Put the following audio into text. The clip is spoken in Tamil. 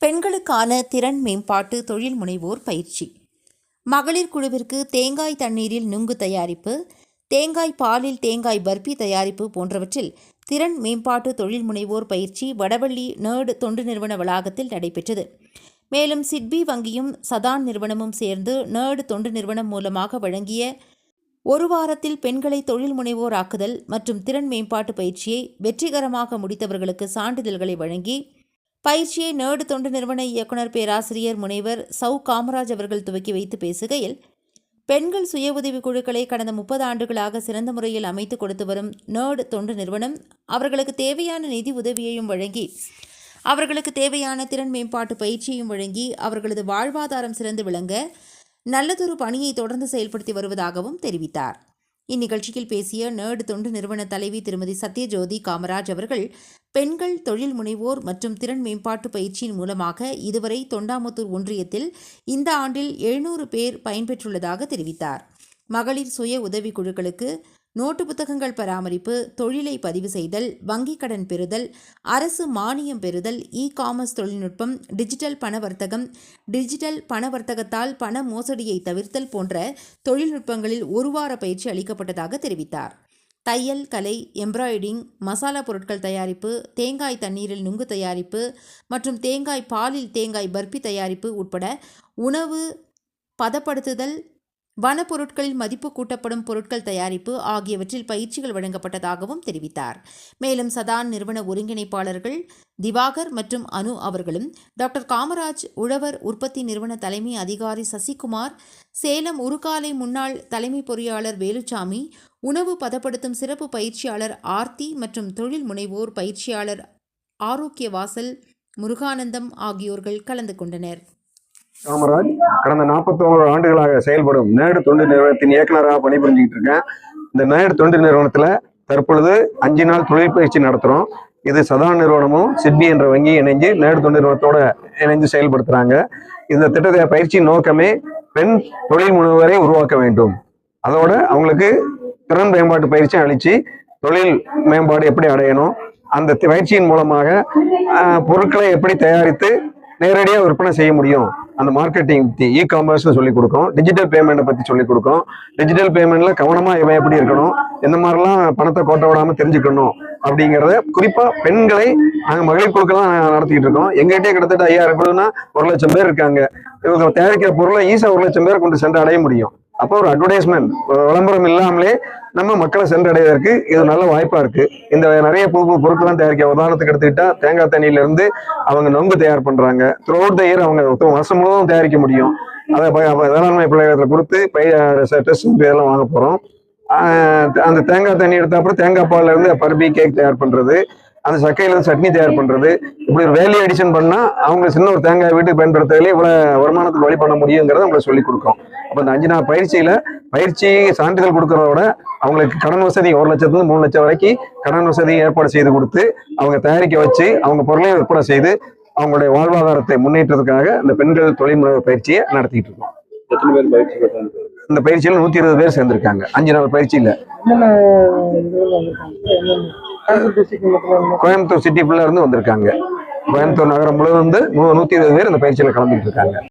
பெண்களுக்கான திறன் மேம்பாட்டு தொழில் முனைவோர் பயிற்சி. மகளிர் குழுவிற்கு தேங்காய் தண்ணீரில் நுங்கு தயாரிப்பு தேங்காய் பாலில் தேங்காய் பர்பி தயாரிப்பு போன்றவற்றில் திறன் மேம்பாட்டு தொழில் முனைவோர் பயிற்சி வடவள்ளி நேர்டு தொண்டு நிறுவன வளாகத்தில் நடைபெற்றது. மேலும் சிட்பி வங்கியும் சதான் நிறுவனமும் சேர்ந்து நேர்டு தொண்டு நிறுவனம் மூலமாக வழங்கிய ஒரு வாரத்தில் பெண்களை தொழில் முனைவோர் ஆக்குதல் மற்றும் திறன் மேம்பாட்டு பயிற்சியை வெற்றிகரமாக முடித்தவர்களுக்கு சான்றிதழ்களை வழங்கி பயிற்சியை நேடு தொண்டு நிறுவன இயக்குனர் பேராசிரியர் முனைவர் சௌ காமராஜ் அவர்கள் துவக்கி வைத்து பேசுகையில் பெண்கள் சுய உதவி குழுக்களை கடந்த முப்பது ஆண்டுகளாக சிறந்த முறையில் அமைத்து கொடுத்து வரும் நேர்டு தொண்டு நிறுவனம் அவர்களுக்கு தேவையான நிதி உதவியையும் வழங்கி அவர்களுக்கு தேவையான திறன் மேம்பாட்டு பயிற்சியையும் வழங்கி அவர்களது வாழ்வாதாரம் சிறந்து விளங்க நல்லதொரு பணியை தொடர்ந்து செயல்படுத்தி வருவதாகவும் தெரிவித்தார். இந்நிகழ்ச்சியில் பேசிய நேடு தொண்டு நிறுவன தலைவி திருமதி சத்யஜோதி காமராஜ் அவர்கள் பெண்கள் தொழில் முனைவோர் மற்றும் திறன் மேம்பாட்டு பயிற்சியின் மூலமாக இதுவரை தொண்டாமுத்தூர் ஒன்றியத்தில் இந்த ஆண்டில் எழுநூறு பேர் பயன்பெற்றுள்ளதாக தெரிவித்தார். மகளிர் சுய உதவிக் குழுக்களுக்கு நோட்டு புத்தகங்கள் பராமரிப்பு தொழிலை பதிவு செய்தல் வங்கிக் கடன் பெறுதல் அரசு மானியம் பெறுதல் இ காமர்ஸ் தொழில்நுட்பம் டிஜிட்டல் பண வர்த்தகம் டிஜிட்டல் பண வர்த்தகத்தால் பண மோசடியை தவிர்த்தல் போன்ற தொழில்நுட்பங்களில் ஒரு வார பயிற்சி அளிக்கப்பட்டதாக தெரிவித்தார். தையல் கலை எம்ப்ராய்டிங் மசாலா பொருட்கள் தயாரிப்பு தேங்காய் தண்ணீரில் நுங்கு தயாரிப்பு மற்றும் தேங்காய் பாலில் தேங்காய் பர்பி தயாரிப்பு உட்பட உணவு பதப்படுத்துதல் வனப்பொருட்களில் மதிப்பு கூட்டப்படும் பொருட்கள் தயாரிப்பு ஆகியவற்றில் பயிற்சிகள் வழங்கப்பட்டதாகவும் தெரிவித்தார். மேலும் சதான் நிறுவன ஒருங்கிணைப்பாளர்கள் திவாகர் மற்றும் அனு அவர்களும் டாக்டர் காமராஜ் உழவர் உற்பத்தி நிறுவன தலைமை அதிகாரி சசிகுமார் சேலம் உருக்காலை முன்னாள் தலைமை பொறியாளர் வேலுச்சாமி உணவு பதப்படுத்தும் சிறப்பு பயிற்சியாளர் ஆர்த்தி மற்றும் தொழில் முனைவோர் பயிற்சியாளர் ஆரோக்கிய வாசல் முருகானந்தம் ஆகியோர்கள் கலந்து கொண்டனர். காமராஜ் கடந்த 41 ஆண்டுகளாக செயல்படும் நேடு தொண்டு நிறுவனத்தின் இயக்குனராக பணிபுரிஞ்சுக்கிட்டு இருக்கேன். இந்த நேடு தொண்டு நிறுவனத்துல தற்பொழுது அஞ்சு நாள் தொழில் பயிற்சி நடத்துறோம். இது சதா நிறுவனமும் சிட்பி என்ற வங்கி இணைஞ்சு நேடு தொண்டு நிறுவனத்தோட இணைஞ்சு செயல்படுத்துறாங்க. இந்த திட்டத்தை பயிற்சியின் நோக்கமே பெண் தொழில் முனைவரை உருவாக்க வேண்டும். அதோட அவங்களுக்கு திறன் மேம்பாட்டு பயிற்சி அளித்து தொழில் மேம்பாடு எப்படி அடையணும் அந்த பயிற்சியின் மூலமாக பொருட்களை எப்படி தயாரித்து நேரடியாக விற்பனை செய்ய முடியும் அந்த மார்க்கெட்டிங் பத்தி இ காமர்ஸ்னு சொல்லி கொடுக்கும் டிஜிட்டல் பேமெண்ட்டை பத்தி சொல்லி கொடுக்கும் டிஜிட்டல் பேமெண்ட்ல கவனமா இவன் எப்படி இருக்கணும் எந்த மாதிரிலாம் பணத்தை கோட்டை விடாம தெரிஞ்சுக்கணும் அப்படிங்கறத குறிப்பா பெண்களை நாங்க மகளிர் குழுக்கெல்லாம் நடத்திட்டு இருக்கோம். எங்ககிட்டயே கிட்டத்தட்ட ஐயாயிரம் குழுனா ஒரு லட்சம் பேர் இருக்காங்க. இவங்க தயாரிக்கிற பொருளை ஈஸியா ஒரு லட்சம் பேர் கொண்டு சென்று அடைய முடியும். அப்போ ஒரு அட்வர்டைஸ்மெண்ட் விளம்பரம் இல்லாமலே நம்ம மக்களை சென்றடைவதற்கு இது நல்ல வாய்ப்பா இருக்கு. இந்த நிறைய புது புது பொருட்கள்லாம் தயாரிக்க உதாரணத்துக்கு எடுத்துக்கிட்டா தேங்காய் தண்ணியில இருந்து அவங்க நொங்கு தயார் பண்றாங்க. த்ரூ த இயர் அவங்க வருஷம் முழுவதும் தயாரிக்க முடியும். அதை ப- வேளாண்மை பிள்ளைகளை கொடுத்து டெஸ்ட் இதெல்லாம் வாங்க போறோம். அந்த தேங்காய் தண்ணி எடுத்த அப்புறம் தேங்காய் பால்ல இருந்து பருப்பி கேக் தயார் பண்றது. அந்த சக்கையில இருந்து சட்னி தயார் பண்றது. இப்படி ஒரு வேல்யூ அடிஷன் பண்ணா அவங்க சின்ன ஒரு தேங்காய் வீட்டுக்கு பயன்படுத்துறதுல இவ்வளவு வருமானத்துக்கு வழி பண்ண முடியுங்கிறத அவங்களை சொல்லி கொடுக்கும். அப்ப இந்த அஞ்சு நாள் பயிற்சியில பயிற்சி சான்றிதழ் கொடுக்கறத விட அவங்களுக்கு கடன் வசதி ஒரு லட்சத்துல இருந்து மூணு லட்சம் வரைக்கும் கடன் வசதி ஏற்பாடு செய்து கொடுத்து அவங்க தயாரிக்க வச்சு அவங்க பொருளையும் விற்பனை செய்து அவங்களுடைய வாழ்வாதாரத்தை முன்னேற்றத்துக்காக இந்த பெண்கள் தொழில் முனைவர் பயிற்சியை நடத்திட்டு இருக்கோம். எத்தனை பேர் பயிற்சி பெற்றாங்க? இந்த பயிற்சியில நூத்தி இருபது பேர் சேர்ந்திருக்காங்க. அஞ்சு நாள் பயிற்சியில. கோயம்புத்தூர் சிட்டி ஃபுல்லாக இருந்து வந்திருக்காங்க. கோயம்புத்தூர் நகரம் முழுவதும் வந்து நூ- நூற்றி இருபது பேர் இந்த பயிற்சியில் கலந்துட்டு இருக்காங்க.